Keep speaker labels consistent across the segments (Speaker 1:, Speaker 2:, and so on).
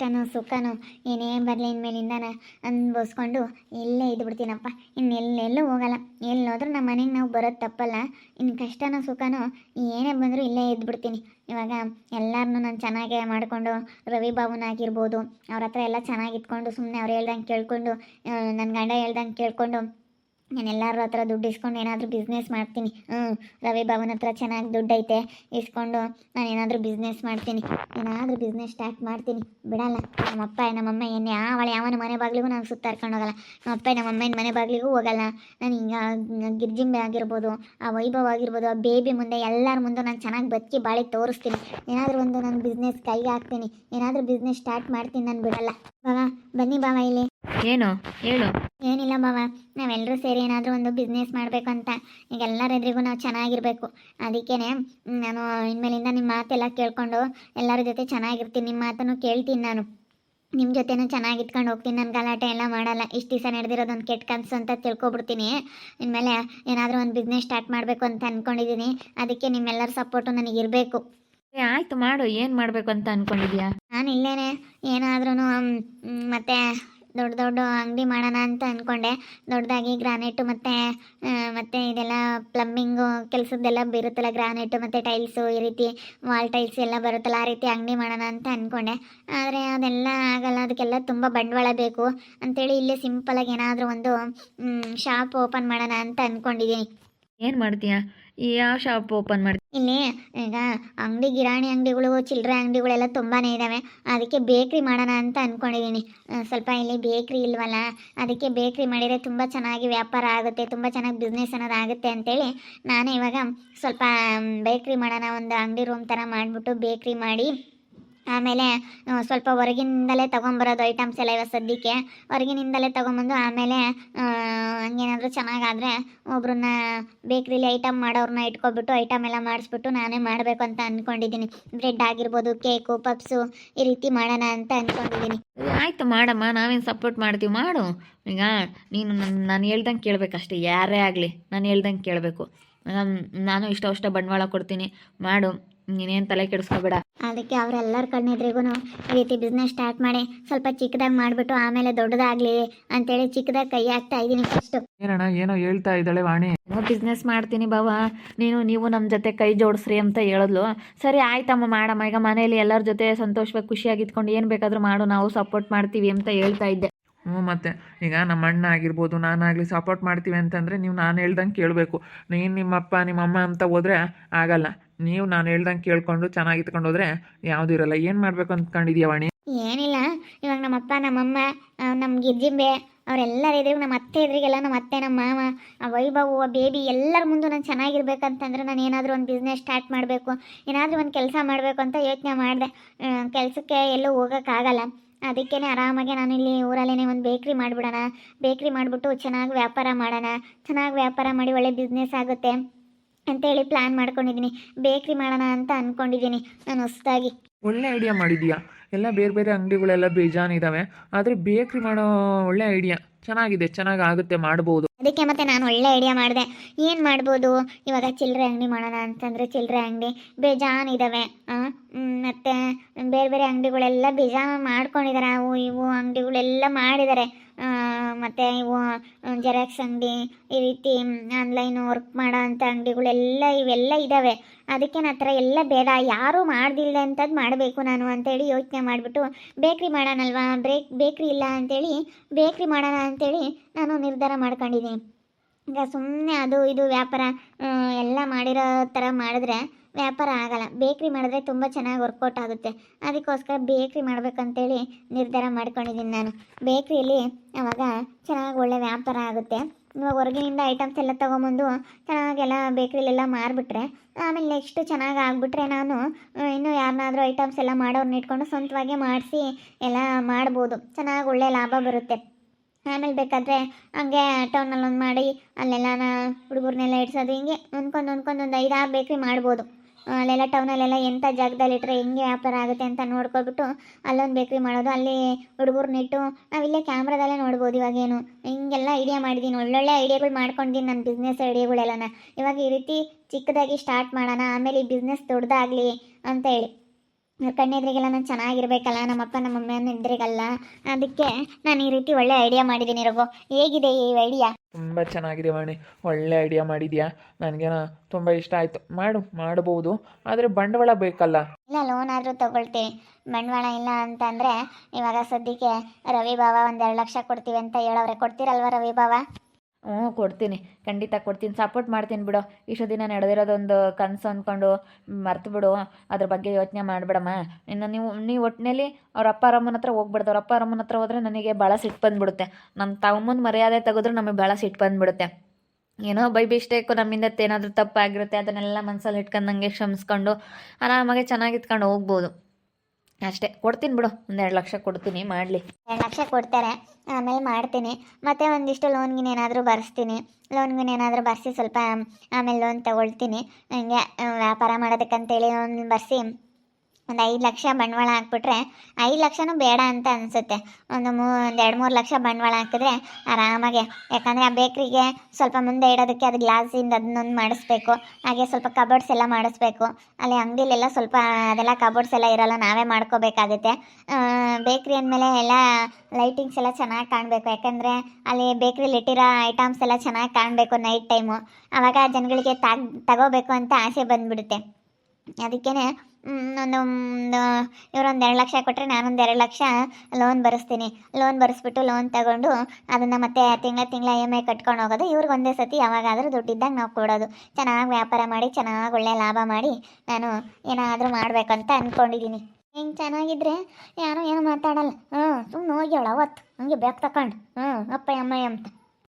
Speaker 1: ಕಷ್ಟನೋ ಸುಖನೋ ಏನೇ ಬರಲಿ ಇನ್ಮೇಲಿಂದಾನ ಅನ್ಭವಿಸ್ಕೊಂಡು ಇಲ್ಲೇ ಇದ್ಬಿಡ್ತೀನಪ್ಪ. ಇನ್ನು ಎಲ್ಲೆಲ್ಲೂ ಹೋಗಲ್ಲ. ಎಲ್ಲೋದ್ರೂ ನಮ್ಮ ಮನೆಗೆ ನಾವು ಬರೋದು ತಪ್ಪಲ್ಲ. ಇನ್ನು ಕಷ್ಟನೋ ಸುಖನೋ ಏನೇ ಬಂದರೂ ಇಲ್ಲೇ ಇದ್ಬಿಡ್ತೀನಿ. ಇವಾಗ ಎಲ್ಲರನ್ನೂ ನಾನು ಚೆನ್ನಾಗೆ ಮಾಡಿಕೊಂಡು ರವಿ ಬಾಬುನ ಆಗಿರ್ಬೋದು, ಅವ್ರ ಹತ್ರ ಎಲ್ಲ ಚೆನ್ನಾಗಿ ಇಟ್ಕೊಂಡು ಸುಮ್ಮನೆ ಅವ್ರು ಹೇಳ್ದಂಗೆ ಕೇಳ್ಕೊಂಡು ನನ್ನ ಗಂಡ ಹೇಳ್ದಂಗೆ ಕೇಳ್ಕೊಂಡು ನಾನು ಎಲ್ಲರೂ ಹತ್ರ ದುಡ್ಡು ಇಸ್ಕೊಂಡು ಏನಾದರೂ ಬಿಸ್ನೆಸ್ ಮಾಡ್ತೀನಿ. ಹ್ಞೂ ರವಿ ಭವನ್ ಹತ್ರ ಚೆನ್ನಾಗಿ ದುಡ್ಡು ಐತೆ, ಇಸ್ಕೊಂಡು ನಾನು ಏನಾದರೂ ಬಿಸ್ನೆಸ್ ಮಾಡ್ತೀನಿ. ಏನಾದರೂ ಬಿಸ್ನೆಸ್ ಸ್ಟಾರ್ಟ್ ಮಾಡ್ತೀನಿ. ಬಿಡಲ್ಲ ನಮ್ಮಪ್ಪ ನಮ್ಮಮ್ಮ ಏನು ಯಾವಳ ಯಾವನ ಮನೆ ಬಾಗಿಲಿಗೂ ನಾನು ಸುತ್ತಾರ್ಕೊಂಡು ಹೋಗಲ್ಲ. ನಮ್ಮಪ್ಪ ನಮ್ಮಮ್ಮನ ಮನೆ ಬಾಗಿಲಿಗೂ ಹೋಗಲ್ಲ. ನಾನು ಹಿಂಗೆ ಗಿರ್ಜಿಂಬೆ ಆಗಿರ್ಬೋದು, ಆ ವೈಭವ ಆಗಿರ್ಬೋದು, ಆ ಬೇಬಿ ಮುಂದೆ ಎಲ್ಲರ ಮುಂದೆ ನಾನು ಚೆನ್ನಾಗಿ ಬದುಕಿ ಬಾಳಿ ತೋರಿಸ್ತೀನಿ. ಏನಾದರೂ ಒಂದು ನಾನು ಬಿಸ್ನೆಸ್ ಕೈಗೆ ಹಾಕ್ತೀನಿ. ಏನಾದರೂ ಬಿಸ್ನೆಸ್ ಸ್ಟಾರ್ಟ್ ಮಾಡ್ತೀನಿ, ನಾನು ಬಿಡಲ್ಲ. ಬಾವ ಬನ್ನಿ ಬಾವ ಇಲ್ಲಿ.
Speaker 2: ಏನು? ಹೇಳು.
Speaker 1: ಏನಿಲ್ಲ ಬಾವ ನಾವೆಲ್ಲರೂ ಸೇರಿ ಏನಾದರೂ ಒಂದು ಬಿಸ್ನೆಸ್ ಮಾಡಬೇಕು ಅಂತ. ಈಗ ಎಲ್ಲರ ಎದುರಿಗೂ ನಾವು ಚೆನ್ನಾಗಿರಬೇಕು. ಅದಕ್ಕೇ ನಾನು ಇನ್ಮೇಲಿಂದ ನಿಮ್ಮ ಮಾತೆಲ್ಲ ಕೇಳ್ಕೊಂಡು ಎಲ್ಲರ ಜೊತೆ ಚೆನ್ನಾಗಿರ್ತೀನಿ ನಿಮ್ಮ ಮಾತನ್ನು ಕೇಳ್ತೀನಿ ನಾನು. ನಿಮ್ಮ ಜೊತೆನೂ ಚೆನ್ನಾಗಿ ಇಟ್ಕೊಂಡು ಹೋಗ್ತೀನಿ ನಾನು ಗಲಾಟೆ ಎಲ್ಲ ಮಾಡಲ್ಲ. ಇಷ್ಟು ದಿವಸ ನಡೆದಿರೋದೊಂದು ಕೆಟ್ಟ ಕನಸು ಅಂತ ತಿಳ್ಕೊಬಿಡ್ತೀನಿ. ಇನ್ಮೇಲೆ ಏನಾದರೂ ಒಂದು ಬಿಸ್ನೆಸ್ ಸ್ಟಾರ್ಟ್ ಮಾಡಬೇಕು ಅಂತ ಅಂದ್ಕೊಂಡಿದ್ದೀನಿ ಅದಕ್ಕೆ ನಿಮ್ಮೆಲ್ಲರ ಸಪೋರ್ಟು ನನಗಿರಬೇಕು
Speaker 2: ಏ ಆಯ್ತು ಮಾಡು ಏನು ಮಾಡಬೇಕು ಅಂತ ಅಂದ್ಕೊಂಡಿದ್ಯಾ
Speaker 1: ನಾನು ಇಲ್ಲೇನೆ. ಏನಾದ್ರೂ ಮತ್ತೆ ದೊಡ್ಡ ದೊಡ್ಡ ಅಂಗಡಿ ಮಾಡೋಣ ಅಂತ ಅಂದ್ಕೊಂಡೆ ದೊಡ್ಡದಾಗಿ ಗ್ರಾನೈಟು ಮತ್ತು ಮತ್ತು ಇದೆಲ್ಲ ಪ್ಲಂಬಿಂಗು ಕೆಲಸದ್ದೆಲ್ಲ ಬೀರುತ್ತಲ್ಲ, ಗ್ರಾನೈಟು ಮತ್ತು ಟೈಲ್ಸು ಈ ರೀತಿ ವಾಲ್ ಟೈಲ್ಸ್ ಎಲ್ಲ ಬರುತ್ತಲ್ಲ, ಆ ರೀತಿ ಅಂಗಡಿ ಮಾಡೋಣ ಅಂತ ಅಂದ್ಕೊಂಡೆ ಆದರೆ ಅದೆಲ್ಲ ಆಗಲ್ಲ, ಅದಕ್ಕೆಲ್ಲ ತುಂಬ ಬಂಡವಾಳ ಬೇಕು ಅಂತೇಳಿ ಇಲ್ಲೇ ಸಿಂಪಲಾಗಿ ಏನಾದರೂ ಒಂದು ಶಾಪ್ ಓಪನ್ ಮಾಡೋಣ ಅಂತ ಅಂದ್ಕೊಂಡಿದ್ದೀನಿ
Speaker 2: ಏನು ಮಾಡ್ತೀಯಾ? ಯಾವ ಶಾಪ್ ಓಪನ್ ಮಾಡ್ತೀಯ?
Speaker 1: ಇಲ್ಲಿ, ಈಗ ಅಂಗಡಿ ಗಿರಾಣಿ ಅಂಗಡಿಗಳು ಚಿಲ್ಲರೆ ಅಂಗಡಿಗಳೆಲ್ಲ ತುಂಬಾ ಇದ್ದಾವೆ ಅದಕ್ಕೆ ಬೇಕ್ರಿ ಮಾಡೋಣ ಅಂತ ಅಂದ್ಕೊಂಡಿದ್ದೀನಿ ಸ್ವಲ್ಪ ಇಲ್ಲಿ ಬೇಕ್ರಿ ಇಲ್ವಲ್ಲ? ಅದಕ್ಕೆ ಬೇಕ್ರಿ ಮಾಡಿದರೆ ತುಂಬ ಚೆನ್ನಾಗಿ ವ್ಯಾಪಾರ ಆಗುತ್ತೆ, ತುಂಬ ಚೆನ್ನಾಗಿ ಬಿಸ್ನೆಸ್ ಅನ್ನೋದು ಆಗುತ್ತೆ ಅಂತೇಳಿ ನಾನು ಇವಾಗ ಸ್ವಲ್ಪ, ಬೇಕ್ರಿ ಮಾಡೋಣ ಒಂದು ಅಂಗಡಿ ರೂಮ್ ಥರ ಮಾಡಿಬಿಟ್ಟು ಬೇಕ್ರಿ ಮಾಡಿ ಆಮೇಲೆ ಸ್ವಲ್ಪ ಹೊರಗಿಂದಲೇ ತೊಗೊಂಬರೋದು ಐಟಮ್ಸ್ ಎಲ್ಲ ಇವಾಗ ಸದ್ಯಕ್ಕೆ. ಹೊರಗಿನಿಂದಲೇ ತೊಗೊಂಬಂದು ಆಮೇಲೆ ಹಂಗೇನಾದರೂ ಚೆನ್ನಾಗಾದರೆ ಒಬ್ರನ್ನ ಬೇಕ್ರಿಲಿ ಐಟಮ್ ಮಾಡೋರನ್ನ ಇಟ್ಕೊಬಿಟ್ಟು ಐಟಮ್ ಎಲ್ಲ ಮಾಡಿಸ್ಬಿಟ್ಟು ನಾನೇ ಮಾಡಬೇಕು ಅಂತ ಅಂದ್ಕೊಂಡಿದ್ದೀನಿ ಬ್ರೆಡ್ ಆಗಿರ್ಬೋದು ಕೇಕು ಪಪ್ಸು ಈ ರೀತಿ ಮಾಡೋಣ ಅಂತ ಅಂದ್ಕೊಂಡಿದ್ದೀನಿ
Speaker 2: ಆಯಿತು ಆಯ್ತು ಮಾಡಮ್ಮ, ನಾವೇನು ಸಪೋರ್ಟ್ ಮಾಡ್ತೀವಿ ಮಾಡು. ಈಗ ನೀನು ನನ್ನ ನಾನು ಹೇಳ್ದಂಗೆ ಕೇಳಬೇಕಷ್ಟೇ, ಯಾರೇ ಆಗಲಿ ನಾನು ಹೇಳ್ದಂಗೆ ಕೇಳಬೇಕು. ನಾನು ಇಷ್ಟ ಅಷ್ಟ ಬಂಡವಾಳ ಕೊಡ್ತೀನಿ. ಮಾಡು. ನೀನೇನು ತಲೆ ಕೆಡಿಸ್ಕೋಬೇಡ.
Speaker 1: ಅದಕ್ಕೆ ಅವರೆಲ್ಲರ ಕಣ್ಣೆದ್ರಿಗೂ ಈ ರೀತಿ ಬಿಸ್ನೆಸ್ ಸ್ಟಾರ್ಟ್ ಮಾಡಿ ಸ್ವಲ್ಪ ಚಿಕ್ಕದಾಗಿ ಮಾಡಿಬಿಟ್ಟು ಆಮೇಲೆ ದೊಡ್ಡದಾಗ್ಲಿ ಅಂತೇಳಿ ಚಿಕ್ಕದಾಗಿ ಕೈ ಹಾಕ್ತಾ ಇದೀನಿ ಫಸ್ಟ್
Speaker 3: ಏನಣ್ಣ ಏನೋ ಹೇಳ್ತಾ ಇದ್ದಾಳೆ ವಾಣಿ.
Speaker 2: ಏನೋ ಬಿಸ್ನೆಸ್ ಮಾಡ್ತೀನಿ ಬಾವ. ನೀನು ನೀವು ನಮ್ಮ ಜೊತೆ ಕೈ ಜೋಡಿಸ್ರಿ ಅಂತ ಹೇಳಿದ್ಲು. ಸರಿ ಆಯ್ತಮ್ಮ ಮಾಡಮ್ಮ ಈಗ ಮನೇಲಿ ಎಲ್ಲರ ಜೊತೆ ಸಂತೋಷವಾಗಿ ಖುಷಿಯಾಗಿ ಇದ್ಕೊಂಡು ಏನು ಬೇಕಾದರೂ ಮಾಡು ನಾವು ಸಪೋರ್ಟ್ ಮಾಡ್ತೀವಿ ಅಂತ ಹೇಳ್ತಾ ಇದ್ದೆ.
Speaker 3: ಹ್ಞೂ, ಮತ್ತೆ ಈಗ ನಮ್ಮ ಅಣ್ಣ ಆಗಿರ್ಬೋದು, ನಾನಾಗಲಿ ಸಪೋರ್ಟ್ ಮಾಡ್ತೀವಿ ಅಂತಂದರೆ ನೀವು ನಾನು ಹೇಳ್ದಂಗೆ ಕೇಳಬೇಕು. ನೀನು ನಿಮ್ಮಪ್ಪ, ನಿಮ್ಮಮ್ಮ ಅಂತ ಹೋದರೆ ಆಗಲ್ಲ. ನೀವು ನಾನು ಹೇಳ್ದಂಗೆ ಕೇಳ್ಕೊಂಡು ಚೆನ್ನಾಗಿ ಇತ್ಕೊಂಡು ಹೋದರೆ ಯಾವುದೂ ಇರಲ್ಲ. ಏನು ಮಾಡಬೇಕು ಅಂದ್ಕೊಂಡಿದ್ಯಾ ವಾಣಿ?
Speaker 1: ಏನಿಲ್ಲ. ಇವಾಗ ನಮ್ಮಪ್ಪ ನಮ್ಮಮ್ಮ ನಮ್ಮ ಗಿಜ್ಜಿಂಬೆ, ಅವರೆಲ್ಲರ ಇದ್ರಿಗೆ ನಮ್ಮ ಅತ್ತೆ ಇದ್ರಿಗೆಲ್ಲ ನಮ್ಮ ಅತ್ತೆ, ನಮ್ಮ ಮಾವ, ಆ ವೈಭವ್ ಬೇಬಿ ಎಲ್ಲರ ಮುಂದೆ ನಾನು ಚೆನ್ನಾಗಿರ್ಬೇಕಂತಂದ್ರೆ ನಾನು ಏನಾದರೂ ಒಂದು ಬಿಸ್ನೆಸ್ ಸ್ಟಾರ್ಟ್ ಮಾಡಬೇಕು. ಏನಾದರೂ ಒಂದು ಕೆಲಸ ಮಾಡಬೇಕು ಅಂತ ಯೋಚನೆ ಮಾಡಿದೆ. ಕೆಲಸಕ್ಕೆ ಎಲ್ಲೂ ಹೋಗೋಕ್ಕಾಗಲ್ಲ. ಅದಕ್ಕೇ ಆರಾಮಾಗಿ ನಾನು ಇಲ್ಲಿ ಊರಲ್ಲೇ ಒಂದು ಬೇಕ್ರಿ ಮಾಡಿಬಿಡೋಣ. ಬೇಕ್ರಿ ಮಾಡಿಬಿಟ್ಟು ಚೆನ್ನಾಗಿ ವ್ಯಾಪಾರ ಮಾಡೋಣ. ಚೆನ್ನಾಗಿ ವ್ಯಾಪಾರ ಮಾಡಿ ಒಳ್ಳೆ ಬಿಸ್ನೆಸ್ ಆಗುತ್ತೆ ಅಂತೇಳಿ ಪ್ಲ್ಯಾನ್ ಮಾಡ್ಕೊಂಡಿದ್ದೀನಿ. ಬೇಕ್ರಿ ಮಾಡೋಣ ಅಂತ ಅಂದ್ಕೊಂಡಿದ್ದೀನಿ ನಾನು ಹೊಸದಾಗಿ.
Speaker 3: ಒಳ್ಳೆ ಐಡಿಯಾ ಮಾಡಿದ್ಯಾ ಎಲ್ಲ ಬೇರೆ ಬೇರೆ ಅಂಗಡಿಗಳೆಲ್ಲ ಬೇಜಾನ್ ಇದಾವೆ ಆದ್ರೆ ಬೇಕ್ರಿ ಮಾಡೋ ಒಳ್ಳೆ ಐಡಿಯಾ ಚೆನ್ನಾಗಿದೆ ಚೆನ್ನಾಗಿ ಆಗುತ್ತೆ ಮಾಡ್ಬೋದು.
Speaker 1: ಅದಕ್ಕೆ ಮತ್ತೆ ನಾನು ಒಳ್ಳೆ ಐಡಿಯಾ ಮಾಡಿದೆ. ಏನು ಮಾಡ್ಬೋದು? ಇವಾಗ ಚಿಲ್ಲರೆ ಅಂಗಡಿ ಮಾಡೋಣ ಅಂತಂದರೆ ಚಿಲ್ಲರೆ ಅಂಗಡಿ. ಬೇಜಾನ್ ಇದ್ದಾವೆ ಮತ್ತು ಬೇರೆ ಬೇರೆ ಅಂಗಡಿಗಳೆಲ್ಲ ಬೀಜ ಮಾಡ್ಕೊಂಡಿದ್ದಾರೆ ಅವು ಇವು ಅಂಗಡಿಗಳೆಲ್ಲ ಮಾಡಿದ್ದಾರೆ ಮತ್ತು ಇವು ಜೆರಾಕ್ಸ್ ಅಂಗಡಿ, ಈ ರೀತಿ ಆನ್ಲೈನ್ ವರ್ಕ್ ಮಾಡೋ ಅಂಥ ಅಂಗಡಿಗಳೆಲ್ಲ ಇವೆಲ್ಲ ಇದ್ದಾವೆ ಅದಕ್ಕೆ ನನ್ನ ಹತ್ರ ಎಲ್ಲ ಬೇಡ. ಯಾರೂ ಮಾಡ್ದಿಲ್ಲ ಅಂಥದ್ದು ಮಾಡಬೇಕು ನಾನು ಅಂತೇಳಿ ಯೋಚನೆ ಮಾಡಿಬಿಟ್ಟು ಬೇಕ್ರಿ ಮಾಡೋಣಲ್ವಾ? ಬ್ರೇಕ್, ಬೇಕ್ರಿ ಇಲ್ಲ ಅಂತೇಳಿ ಬೇಕ್ರಿ ಮಾಡೋಣ ಅಂತೇಳಿ ನಾನು ನಿರ್ಧಾರ ಮಾಡ್ಕೊಂಡಿದ್ದೀನಿ. ಈಗ ಸುಮ್ಮನೆ ಅದು, ಇದು ವ್ಯಾಪಾರ ಎಲ್ಲ ಮಾಡಿರೋ ಥರ ಮಾಡಿದ್ರೆ ವ್ಯಾಪಾರ ಆಗಲ್ಲ. ಬೇಕ್ರಿ ಮಾಡಿದ್ರೆ ತುಂಬ ಚೆನ್ನಾಗಿ ವರ್ಕೌಟ್ ಆಗುತ್ತೆ. ಅದಕ್ಕೋಸ್ಕರ ಬೇಕ್ರಿ ಮಾಡಬೇಕಂತೇಳಿ ನಿರ್ಧಾರ ಮಾಡ್ಕೊಂಡಿದ್ದೀನಿ ನಾನು. ಬೇಕ್ರಿಯಲ್ಲಿ ಆವಾಗ ಚೆನ್ನಾಗಿ ಒಳ್ಳೆ ವ್ಯಾಪಾರ ಆಗುತ್ತೆ. ಇವಾಗ ಹೊರಗಿನಿಂದ ಐಟಮ್ಸ್ ಎಲ್ಲ ತೊಗೊಂಬಂದು ಚೆನ್ನಾಗೆಲ್ಲ ಬೇಕ್ರಿಲೆಲ್ಲ ಮಾರಿಬಿಟ್ರೆ, ಆಮೇಲೆ ನೆಕ್ಸ್ಟ್ ಚೆನ್ನಾಗಿ ಆಗಿಬಿಟ್ರೆ ನಾನು ಇನ್ನೂ ಯಾರನ್ನಾದರೂ ಐಟಮ್ಸ್ ಎಲ್ಲ ಮಾಡೋರ್ನ ಇಟ್ಕೊಂಡು ಸ್ವಂತವಾಗೇ ಮಾಡಿಸಿ ಎಲ್ಲ ಮಾಡ್ಬೋದು. ಚೆನ್ನಾಗಿ ಒಳ್ಳೆ ಲಾಭ ಬರುತ್ತೆ. ಆಮೇಲೆ ಬೇಕಾದರೆ ಹಂಗೆ ಟೌನಲ್ಲಿ ಒಂದು ಮಾಡಿ ಅಲ್ಲೆಲ್ಲ ಹುಡುಗರನ್ನೆಲ್ಲ ಇಡ್ಸೋದು, ಹಿಂಗೆ ಹೊಂದ್ಕೊಂಡು ಹೊಂದ್ಕೊಂಡು ಒಂದು ಐದಾರು ಬೇಕ್ರಿ ಮಾಡ್ಬೋದು. ಅಲ್ಲೆಲ್ಲ ಟೌನಲ್ಲೆಲ್ಲ ಎಂಥ ಜಾಗದಲ್ಲಿ ಇಟ್ಟರೆ ಹೆಂಗೆ ವ್ಯಾಪಾರ ಆಗುತ್ತೆ ಅಂತ ನೋಡ್ಕೊಬಿಟ್ಟು ಅಲ್ಲೊಂದು ಬೇಕ್ರಿ ಮಾಡೋದು, ಅಲ್ಲಿ ಹುಡುಗರ್ನಿಟ್ಟು ನಾವಿಲ್ಲೇ ಕ್ಯಾಮ್ರಾದಲ್ಲೇ ನೋಡ್ಬೋದು ಇವಾಗೇನು ಹಿಂಗೆಲ್ಲ ಐಡಿಯಾ ಮಾಡಿದ್ದೀನಿ ಒಳ್ಳೊಳ್ಳೆ ಐಡಿಯಾಗಳು ಮಾಡ್ಕೊಂಡಿದ್ದೀನಿ ನನ್ನ ಬಿಸ್ನೆಸ್ ಐಡಿಯಾಗಳೆಲ್ಲನ ಇವಾಗ ಈ ರೀತಿ ಚಿಕ್ಕದಾಗಿ ಸ್ಟಾರ್ಟ್ ಮಾಡೋಣ, ಆಮೇಲೆ ಈ ಬಿಸ್ನೆಸ್ ದೊಡ್ಡದಾಗಲಿ ಅಂತ ಹೇಳಿ. ಕಣ್ಣೆದ್ರಿಗೆಲ್ಲ ನಾನು ಚೆನ್ನಾಗಿರ್ಬೇಕಲ್ಲ ನಮ್ಮಪ್ಪ ನಮ್ಮಮ್ಮ ಎದುರಿಗಲ್ಲ ಅದಕ್ಕೆ ನಾನು ಈ ರೀತಿ ಒಳ್ಳೆ ಐಡಿಯಾ ಮಾಡಿದ್ದೀನಿ ರಘು. ಹೇಗಿದೆ ಈ ಐಡಿಯಾ
Speaker 3: ತುಂಬ ಚೆನ್ನಾಗಿದೆ ವಾಣಿ ಒಳ್ಳೆ ಐಡಿಯಾ ಮಾಡಿದ್ಯಾ? ನನಗೇನ ತುಂಬ ಇಷ್ಟ ಆಯಿತು. ಮಾಡು ಮಾಡಬಹುದು ಆದರೆ ಬಂಡವಾಳ ಬೇಕಲ್ಲ.
Speaker 1: ಇಲ್ಲ ಲೋನ್ ಆದರೂ ತಗೊಳ್ತೀನಿ ಬಂಡವಾಳ ಇಲ್ಲ ಅಂತಂದ್ರೆ ಅಂದರೆ ಇವಾಗ ಸದ್ಯಕ್ಕೆ ರವಿ ಬಾಬಾ ಒಂದೆರಡು ಲಕ್ಷ ಕೊಡ್ತೀವಿ ಅಂತ ಹೇಳವ್ರೆ. ಕೊಡ್ತೀರಲ್ವ ರವಿ ಬಾವ?
Speaker 2: ಹ್ಞೂ, ಕೊಡ್ತೀನಿ. ಖಂಡಿತ ಕೊಡ್ತೀನಿ. ಸಪೋರ್ಟ್ ಮಾಡ್ತೀನಿ ಬಿಡು. ಇಷ್ಟು ದಿನ ನಡೆದಿರೋದೊಂದು ಕನಸು ಅಂದ್ಕೊಂಡು ಮರ್ತು ಬಿಡು. ಅದ್ರ ಬಗ್ಗೆ ಯೋಚನೆ ಮಾಡಬೇಡಮ್ಮ. ಇನ್ನು ನೀವು ನೀವು ಒಟ್ಟಿನಲ್ಲಿ ಅವ್ರ ಅಪ್ಪ ಅರಮ್ಮನ ಹತ್ರ ಹೋಗ್ಬಿಡ್ದು. ಅವ್ರ ಅಪ್ಪ ಅರಮ್ಮನ ಹತ್ರ ಹೋದ್ರೆ ನನಗೆ ಭಾಳ ಸಿಟ್ಟು ಬಂದ್ಬಿಡುತ್ತೆ. ನಮ್ಮ ತಮ್ಮನ ಮರ್ಯಾದೆ ತೆಗೆದ್ರೆ ನಮಗೆ ಭಾಳ ಸಿಟ್ಟು ಬಂದ್ಬಿಡುತ್ತೆ. ಏನೋ ಬೈ ಮಿಸ್ಟೇಕು, ನಮ್ಮಿಂದ ಏನಾದರೂ ತಪ್ಪಾಗಿರುತ್ತೆ. ಅದನ್ನೆಲ್ಲ ಮನಸ್ಸಲ್ಲಿ ಇಟ್ಕೊಂಡಂಗೆ ಕ್ಷಮಿಸ್ಕೊಂಡು ಆರಾಮಾಗೆ ಚೆನ್ನಾಗಿ ಇಟ್ಕೊಂಡು ಹೋಗ್ಬೋದು. ಅಷ್ಟೇ. ಕೊಡ್ತೀನಿ ಬಿಡು. ಒಂದೆರಡು ಲಕ್ಷ ಕೊಡ್ತೀನಿ. ಮಾಡಲಿ.
Speaker 1: ಎರಡು ಲಕ್ಷ ಕೊಡ್ತಾರೆ. ಆಮೇಲೆ ಮಾಡ್ತೀನಿ. ಮತ್ತು ಒಂದಿಷ್ಟು ಲೋನ್ಗಿನ ಏನಾದರೂ ಬರ್ಸ್ತೀನಿ. ಲೋನ್ಗಿನ ಏನಾದರೂ ಬರ್ಸಿ ಸ್ವಲ್ಪ ಆಮೇಲೆ ಲೋನ್ ತಗೊಳ್ತೀನಿ. ಆ, ವ್ಯಾಪಾರ ಮಾಡೋದಕ್ಕಂತೇಳಿ ಲೋನ್ ಬರ್ಸಿ. ಒಂದು ಐದು ಲಕ್ಷ ಬಂಡವಾಳ ಹಾಕ್ಬಿಟ್ರೆ ಐದು ಲಕ್ಷನೂ ಬೇಡ ಅಂತ ಅನಿಸುತ್ತೆ. ಒಂದು ಮೂ ಒಂದು ಎರಡು ಮೂರು ಲಕ್ಷ ಬಂಡವಾಳ ಹಾಕಿದ್ರೆ ಆರಾಮಾಗೆ. ಯಾಕಂದರೆ ಆ ಬೇಕ್ರಿಗೆ ಸ್ವಲ್ಪ ಮುಂದೆ ಇಡೋದಕ್ಕೆ ಅದು ಗ್ಲಾಸಿಂದ ಅದನ್ನೊಂದು ಮಾಡಿಸ್ಬೇಕು. ಹಾಗೆ ಸ್ವಲ್ಪ ಕಬೋರ್ಡ್ಸ್ ಎಲ್ಲ ಮಾಡಿಸ್ಬೇಕು. ಅಲ್ಲಿ ಅಂಗಡಿಲೆಲ್ಲ ಸ್ವಲ್ಪ ಅದೆಲ್ಲ ಕಬೋರ್ಡ್ಸ್ ಎಲ್ಲ ಇರೋಲ್ಲ, ನಾವೇ ಮಾಡ್ಕೋಬೇಕಾಗುತ್ತೆ. ಬೇಕ್ರಿ ಅಂದಮೇಲೆ ಎಲ್ಲ ಲೈಟಿಂಗ್ಸ್ ಎಲ್ಲ ಚೆನ್ನಾಗಿ ಕಾಣಬೇಕು. ಯಾಕಂದರೆ ಅಲ್ಲಿ ಬೇಕ್ರಿಲಿ ಇಟ್ಟಿರೋ ಐಟಮ್ಸ್ ಎಲ್ಲ ಚೆನ್ನಾಗಿ ಕಾಣಬೇಕು ನೈಟ್ ಟೈಮು ಆವಾಗ ಜನಗಳಿಗೆ ತಾಗ್ ತಗೋಬೇಕು ಅಂತ ಆಸೆ ಬಂದ್ಬಿಡುತ್ತೆ. ಅದಕ್ಕೇ ಒಂದು ಇವರೊಂದು ಎರಡು ಲಕ್ಷ ಕೊಟ್ಟರೆ ನಾನೊಂದು ಎರಡು ಲಕ್ಷ ಲೋನ್ ಬರೆಸ್ತೀನಿ. ಲೋನ್ ಬರೆಸ್ಬಿಟ್ಟು ಲೋನ್ ತಗೊಂಡು ಅದನ್ನು ಮತ್ತೆ ತಿಂಗಳ ತಿಂಗಳ ಇ ಎಂ ಐ ಕಟ್ಕೊಂಡು ಹೋಗೋದು. ಇವ್ರಿಗೆ ಒಂದೇ ಸತಿ ಯಾವಾಗಾದರೂ ದುಡ್ಡಿದ್ದಾಗ ನಾವು ಕೊಡೋದು. ಚೆನ್ನಾಗಿ ವ್ಯಾಪಾರ ಮಾಡಿ, ಚೆನ್ನಾಗಿ ಒಳ್ಳೆ ಲಾಭ ಮಾಡಿ ನಾನು ಏನಾದರೂ ಮಾಡಬೇಕಂತ ಅಂದ್ಕೊಂಡಿದ್ದೀನಿ ಹಿಂಗೆ ಚೆನ್ನಾಗಿದ್ರೆ ಯಾರೂ ಏನು ಮಾತಾಡಲ್ಲ. ಹ್ಞೂ ಸುಮ್ಮನೆ ಹೋಗ್ಯಾಳ ಅವತ್ತು ಹಂಗೆ ಬ್ಯಾಗ್ ತಕೊಂಡು. ಹ್ಞೂ ಅಪ್ಪ, ಅಮ್ಮ ಅಂತ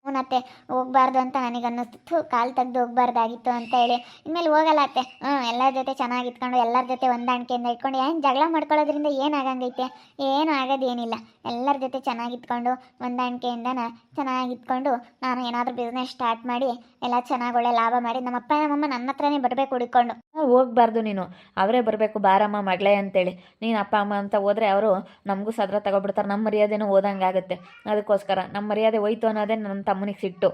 Speaker 1: ಹ್ಞೂನತ್ತೆ ಹೋಗ್ಬಾರ್ದು ಅಂತ ನನಗೆ ಅನ್ನಿಸ್ತಿತ್ತು ಕಾಲು ತೆಗ್ದು ಹೋಗ್ಬಾರ್ದಾಗಿತ್ತು ಅಂತ ಹೇಳಿ. ಇನ್ಮೇಲೆ ಹೋಗಲ್ಲ ಅತ್ತೆ. ಹ್ಞೂ, ಎಲ್ಲರ ಜೊತೆ ಚೆನ್ನಾಗಿ ಇಟ್ಕೊಂಡು ಎಲ್ಲರ ಜೊತೆ ಹೊಂದಾಣಿಕೆಯಿಂದ ಇಟ್ಕೊಂಡು ಏನು ಜಗಳ ಮಾಡ್ಕೊಳ್ಳೋದ್ರಿಂದ ಏನಾಗಂಗೈತೆ ಏನು ಆಗೋದೇನಿಲ್ಲ. ಎಲ್ಲರ ಜೊತೆ ಚೆನ್ನಾಗಿ ಇಟ್ಕೊಂಡು ಹೊಂದಾಣಿಕೆಯಿಂದ ಚೆನ್ನಾಗಿ ಇಟ್ಕೊಂಡು ನಾನು ಏನಾದರೂ ಬಿಸ್ನೆಸ್ ಸ್ಟಾರ್ಟ್ ಮಾಡಿ, ಎಲ್ಲ ಚೆನ್ನಾಗಿ ಒಳ್ಳೆ ಲಾಭ ಮಾಡಿ, ನಮ್ಮಪ್ಪ, ನಮ್ಮಮ್ಮ ನನ್ನ ಹತ್ರನೇ ಬರಬೇಕು ಹುಡುಕೊಂಡು.
Speaker 2: ಹೋಗ್ಬಾರ್ದು ನೀನು. ಅವರೇ ಬರಬೇಕು, ಬಾರಮ್ಮ, ಮಗಳೇ ಅಂತೇಳಿ. ನೀನು ಅಪ್ಪ, ಅಮ್ಮ ಅಂತ ಹೋದ್ರೆ ಅವರು ನಮಗೂ ಸದ್ರ ತಗೊಬಿಡ್ತಾರೆ. ನಮ್ಮ ಮರ್ಯಾದೆನೂ ಓದಂಗಾಗುತ್ತೆ ಅದಕ್ಕೋಸ್ಕರ ನಮ್ಮ ಮರ್ಯಾದೆ ಹೋಯ್ತು ಅನ್ನೋದೇ ನನ್ನ ತಮ್ಮನಿಗೆ ಸಿಟ್ಟು.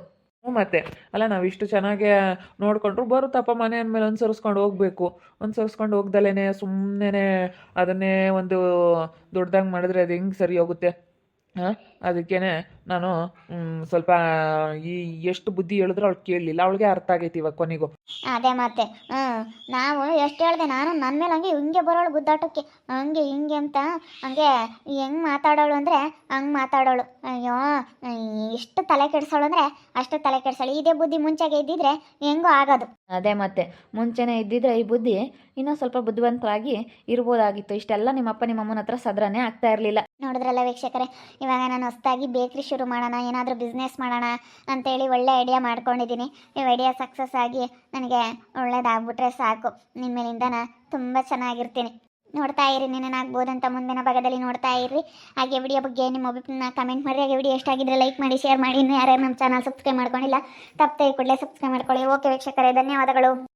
Speaker 3: ಹ್ಞೂ ಮತ್ತೆ. ಅಲ್ಲ, ನಾವು ಇಷ್ಟು ಚೆನ್ನಾಗಿ ನೋಡಿಕೊಂಡ್ರು ಬರುತ್ತಪ್ಪ ಮನೆ ಅಂದಮೇಲೆ ಅನುಸರಿಸ್ಕೊಂಡು ಹೋಗ್ಬೇಕು. ಅನುಸರಿಸ್ಕೊಂಡು ಹೋಗ್ದಲೇ ಸುಮ್ಮನೆ ಅದನ್ನೇ ಒಂದು ದೊಡ್ಡದಾಗಿ ಮಾಡಿದ್ರೆ ಅದು ಹೆಂಗೆ ಸರಿ ಹೋಗುತ್ತೆ? ಅದಕ್ಕೇ ನಾನು ಸ್ವಲ್ಪ ಈ ಎಷ್ಟು ಬುದ್ಧಿ ಹೇಳಿದ್ರು ಅವಳು ಕೇಳಲಿಲ್ಲ. ಅವಳಿಗೆ ಅರ್ಥ ಆಗೈತಿ ಇವಾಗ ಕೊನೆಗೂ.
Speaker 1: ಅದೇ ಮತ್ತೆ ಹ್ಮ್ ನಾವು ಎಷ್ಟು ಹೇಳಿದೆ ನಾನು ನನ್ನ ಮೇಲೆ ಹಂಗೆ ಹಿಂಗೆ ಬರೋಳು ಗುದ್ದಾಟಕ್ಕೆ. ಹಂಗೆ ಹಿಂಗೆ ಅಂತ ಹಂಗೆ ಹೆಂಗ್ ಮಾತಾಡೋಳು ಅಂದ್ರೆ ಹಂಗೆ ಮಾತಾಡೋಳು. ಅಯ್ಯೋ ಎಷ್ಟು ತಲೆ ಕೆಡ್ಸೋಳು ಅಂದ್ರೆ ಅಷ್ಟು ತಲೆ ಕೆಡ್ಸೋಳು. ಇದೇ ಬುದ್ಧಿ ಮುಂಚೆಗೆ ಇದ್ದಿದ್ರೆ ಹೆಂಗೋ ಆಗೋದು.
Speaker 2: ಅದೇ ಮತ್ತೆ ಮುಂಚೆನೇ ಇದ್ದಿದ್ರೆ ಈ ಬುದ್ಧಿ ಇನ್ನೂ ಸ್ವಲ್ಪ ಬುದ್ಧಿವಂತರಾಗಿ ಇರ್ಬೋದಾಗಿತ್ತು. ಇಷ್ಟೆಲ್ಲ ನಿಮ್ಮಪ್ಪ ನಿಮ್ಮಮ್ಮನ ಹತ್ರ ಸದ್ರನೇ ಆಗ್ತಾ ಇರಲಿಲ್ಲ.
Speaker 1: ನೋಡಿದ್ರಲ್ಲ ವೀಕ್ಷಕರೇ, ಇವಾಗ ನಾನು ಹೊಸದಾಗಿ ಬೇಕ್ರಿ ಶುರು ಮಾಡೋಣ, ಏನಾದರೂ ಬಿಸ್ನೆಸ್ ಮಾಡೋಣ ಅಂತೇಳಿ ಒಳ್ಳೆ ಐಡಿಯಾ ಮಾಡ್ಕೊಂಡಿದ್ದೀನಿ. ಈ ಐಡಿಯಾ ಸಕ್ಸಸ್ ಆಗಿ ನನಗೆ ಒಳ್ಳೇದಾಗ್ಬಿಟ್ರೆ ಸಾಕು. ನಿಮ್ಮೇಲಿಂದ ನಾನು ತುಂಬ ಚೆನ್ನಾಗಿರ್ತೀನಿ. ನೋಡ್ತಾ ಇರಿ ನೆನನಾಗ್ಬೋದಂತ ಮುಂದಿನ ಭಾಗದಲ್ಲಿ ನೋಡ್ತಾ ಇರಿ ಹಾಗೆ ವಿಡಿಯೋ ಬಗ್ಗೆ ನಿಮ್ಮ ಒಬ್ಬನ ಕಮೆಂಟ್ ಮಾಡಿ ಹಾಗೆ ವಿಡಿಯೋ ಎಷ್ಟಾಗಿದ್ರೆ ಲೈಕ್ ಮಾಡಿ ಶೇರ್ ಮಾಡಿ. ಇನ್ನು ಯಾರ್ಯಾರು ನಮ್ಮ ಚಾನಲ್ ಸಬ್ಸ್ಕ್ರೈಬ್ ಮಾಡ್ಕೊಂಡಿಲ್ಲ, ತಪ್ಪದೆ ಕೂಡಲೇ ಸಬ್ಸ್ಕ್ರೈಬ್ ಮಾಡ್ಕೊಳ್ಳಿ. ಓಕೆ ವೀಕ್ಷಕರೇ, ಧನ್ಯವಾದಗಳು.